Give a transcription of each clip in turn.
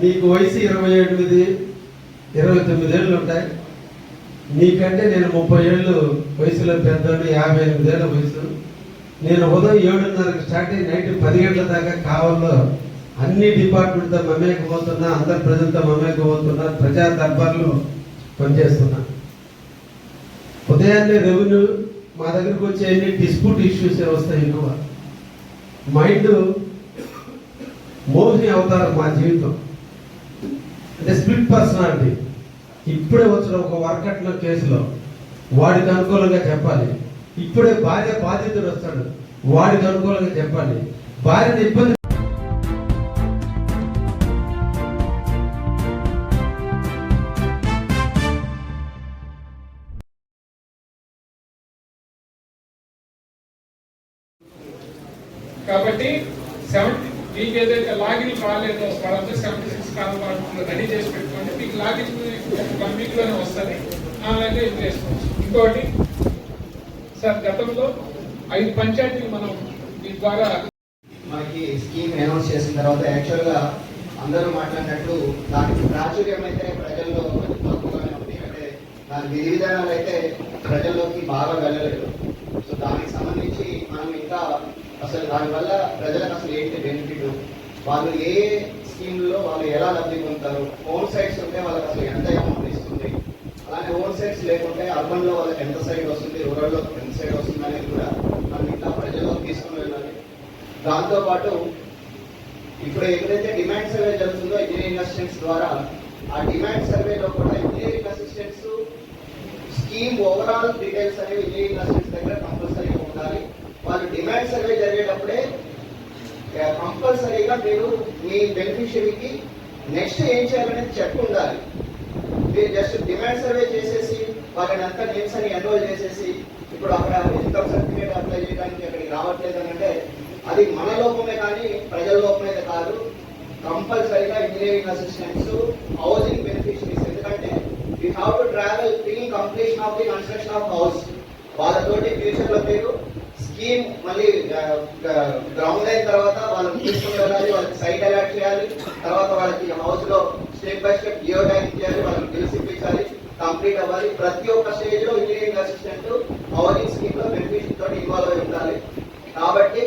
నీకు వయసు ఇరవై ఎనిమిది ఇరవై తొమ్మిది ఏళ్ళు ఉంటాయి నీకంటే నేను ముప్పై ఏళ్ళు వయసులో పెద్దోడు యాభై ఎనిమిది ఏళ్ళ వయసు. నేను ఉదయం ఏడున్నరకు స్టార్ట్ అయ్యి నైట్ పది గంటల దాకా కావాలో అన్ని డిపార్ట్మెంట్తో మమేకమవుతున్నా అందరి ప్రజలతో మమేకమవుతున్నా ప్రజా దర్బార్లో పనిచేస్తున్నా. ఉదయాన్నే రెవెన్యూ మా దగ్గరకు వచ్చే అన్ని డిస్ప్యూట్ ఇష్యూస్ వస్తాయి ఎక్కువ. మైండ్ మోహిని అవతారం మా జీవితం. అంటే స్ప్లిట్ పర్సనాలిటీ. ఇప్పుడే వచ్చిన ఒక వర్కట్ల కేసులో వాడికి అనుకూలంగా చెప్పాలి. ఇప్పుడే భార్య బాధితుడు వస్తాడు. వాడికి అనుకూలంగా చెప్పాలి. భార్యను ఇబ్బంది కాబట్టి సెవెంటీ మీకు ఏదైతే లాగిన్ కాలేదో వాళ్ళందరూ సెవెంటీ సిక్స్ కావాలి రెడీ చేసి పెట్టుకోండి. మీకు లాగిన్ వన్ వీక్లోనే వస్తుంది. అలాగే ఇది చేసుకోవచ్చు? ఇంకోటి సార్ గతంలో ఐదు పంచాయతీలు మనం దీని ద్వారా మనకి స్కీమ్ అనౌన్స్ చేసిన తర్వాత యాక్చువల్గా అందరూ మాట్లాడినట్లు దానికి ప్రాచుర్యం అయితే ప్రజల్లో తక్కువగానే ఉంది. అంటే దాని విధి విధానాలు అయితే ప్రజల్లోకి బాగా వెళ్ళలేదు. సో దానికి సంబంధించి మనం ఇంకా అసలు దానివల్ల ప్రజలకు అసలు ఏంటి బెనిఫిట్ వాళ్ళు ఏ స్కీమ్లో వాళ్ళు ఎలా లబ్ధి పొందుతారు? ఓన్ సైట్స్ ఉంటే వాళ్ళకి అసలు ఎంత అమౌంట్ ఇస్తుంది? అలానే ఓన్ సైట్స్ లేకుంటే అర్బన్లో వాళ్ళకి ఎంత సైడ్ వస్తుంది? రూరల్లో ఎంత సైడ్ వస్తుంది అనేది కూడా మనం ఇట్లా ప్రజల్లో తీసుకుని వెళ్ళాలి. దాంతోపాటు ఇప్పుడు ఎక్కడైతే డిమాండ్ సర్వే జరుగుతుందో ఇంజనీరింగ్ అసిస్టెంట్స్ ద్వారా ఆ డిమాండ్ సర్వేలో కూడా engineering assistants scheme overall details అనేవి ఇంజనీరింగ్ అసిస్టెంట్స్ దగ్గర కంపల్సరీగా ఉండాలి వాళ్ళు డిమాండ్ సర్వే జరిగేటప్పుడే కంపల్సరీగా మీరు మీ బెనిఫిషియరీకి నెక్స్ట్ ఏం చేయాలనేది చెప్పి ఉండాలి. మీరు జస్ట్ డిమాండ్ సర్వే చేసేసి వాళ్ళని అంతా నేమ్స్ అని ఎన్రోల్ చేసేసి ఇప్పుడు అక్కడ ఇన్కమ్ సర్టిఫికేట్ అప్లై చేయడానికి అక్కడికి రావట్లేదు అని అంటే అది మన లోపమే కానీ ప్రజల లోపమే కాదు కంపల్సరీగా ఇంజనీరింగ్ అసిస్టెంట్స్ హౌసింగ్ బెనిఫిషరీస్ ఎందుకంటే we have to travel till completion of the construction of house వాళ్ళతోటి ఫ్యూచర్లో మీరు స్కీమ్ మళ్ళీ గ్రౌండ్ అయిన తర్వాత వాళ్ళని తీసుకుని వెళ్ళాలి వాళ్ళకి సైట్ అలాట్ చేయాలి. తర్వాత వాళ్ళకి హౌస్లో step by step geo tagging చేయాలి. వాళ్ళకి బిల్స్ ఇప్పించాలి కంప్లీట్ అవ్వాలి. ప్రతి ఒక్క స్టేజ్లో ఇంజనీరింగ్ అసిస్టెంట్ హౌసింగ్ స్కీమ్లో తోటి ఇన్వాల్వ్ అయి ఉండాలి. కాబట్టి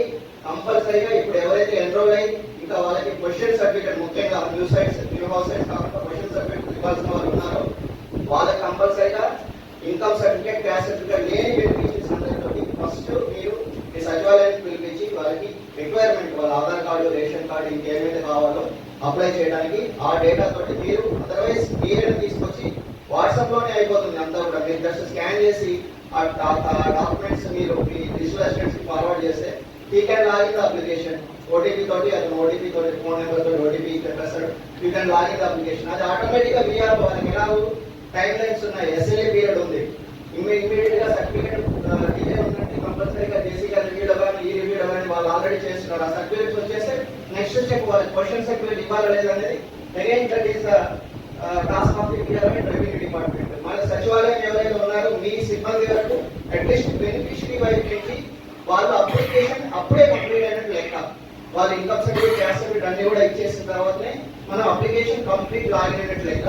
కంపల్సరీగా ఇప్పుడు ఎవరైతే ఎన్రోల్ అయ్యి ఇంకా వాళ్ళకి క్వశ్చన్ సర్టిఫికేట్ ముఖ్యంగా new sites new house sites కాకుండా క్వశ్చన్ సర్టిఫికేట్ ఇవ్వాల్సిన వాళ్ళు ఉన్నారు వాళ్ళకి కంపల్సరీగా ఇన్కమ్ సర్టిఫికేట్ క్యాష్ సర్టిఫికేట్ లేని బెనిఫిషరీస్ అందరితోటి ఫస్ట్ మీరు మీ సచివాలయానికి పిలిపించి వాళ్ళకి రిక్వైర్మెంట్ వాళ్ళ ఆధార్ కార్డు రేషన్ కార్డు ఇంకేమైతే కావాలో అప్లై చేయడానికి ఆ డేటా తోటి మీరు అదర్వైజ్ మీరే తీసుకొచ్చి వాట్సాప్లోనే అయిపోతుంది. అంతా కూడా మీరు జస్ట్ స్కాన్ చేసి ఆ డాక్యుమెంట్స్ మీరు మీ డిజిటల్ అసిస్టెంట్స్ ఫార్వర్డ్ చేస్తే he can login the application OTP తోటి అది ఓటీపీ తోటి ఫోన్ నెంబర్ తోటి ఓటీపీ పెట్టేస్తాడు you can login the application అది ఆటోమేటిక్గా వీఆర్ వాళ్ళకి ఎలా టైం లైన్స్ ఉన్నాయి. ఎస్ఎల్ఏ పీరియడ్ ఉంది. ఇమీడియట్గా సర్టిఫికేట్ డిలే ఉందంటే కంపల్సరీగా జేసీ గారి రివ్యూలో కానీ ఈ రివ్యూ కానీ వాళ్ళు ఆల్రెడీ చేస్తున్నారు. ఆ సర్టిఫికేట్స్ వచ్చేస్తే క్వశ్చన్ స్టెప్ క్వశ్చన్ సర్టిఫికేట్ ఇవ్వాలా లేదా అనేది. Again that is task of the revenue department మన సచివాలయం ఎవరైనా ఉన్నారో మీ సిబ్బంది వరకు అట్లీస్ట్ బెనిఫిషరీ వైపు నుంచి వాళ్ళు అప్లికేషన్ అప్పుడే కంప్లీట్ అయినట్టు లెక్క. వాళ్ళు ఇన్కమ్ సర్టిఫికేట్ క్యాస్ట్ సర్టిఫికేట్ అన్ని కూడా ఇచ్చేసిన తర్వాతనే మనం అప్లికేషన్ కంప్లీట్ లాగిన్ అయినట్టు లెక్క.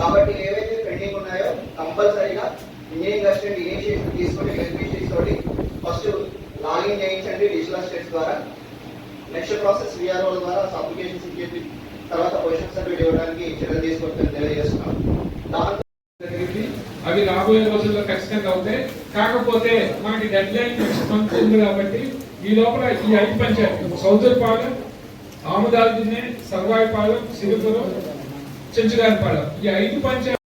కాబట్టి ఏవైతే పెండింగ్ ఉన్నాయో కంపల్సరీగా ఇంజనీరింగ్ అసిస్టెంట్ ఇనిషియేషన్ తీసుకొని బెనిఫిషరీస్ తోటి ఫస్ట్ లాగిన్ చేయించండి డిజిటల్ అసిస్టెంట్స్ ద్వారా. నెక్స్ట్ ప్రాసెస్ విఆర్ఓ ద్వారా అప్లికేషన్స్ ఇచ్చేసి తర్వాత పొజిషన్ సర్టిఫికేట్ ఇవ్వడానికి చర్యలు తీసుకుంటుంది తెలియజేస్తున్నాం. దాంతో అవి రాబోయే రోజుల్లో ఖచ్చితంగా అవుతాయి. కాకపోతే మనకి డెడ్ లైన్ నెక్స్ట్ మంత్ ఉంది కాబట్టి ఈ లోపల ఈ ఐదు పంచాయతీ సౌదర్పాలెం ఆముదాల దిన్నే సర్వాయిపాలెం సిరిపురం చెంచుగారిపాలెం ఈ ఐదు పంచాయతీ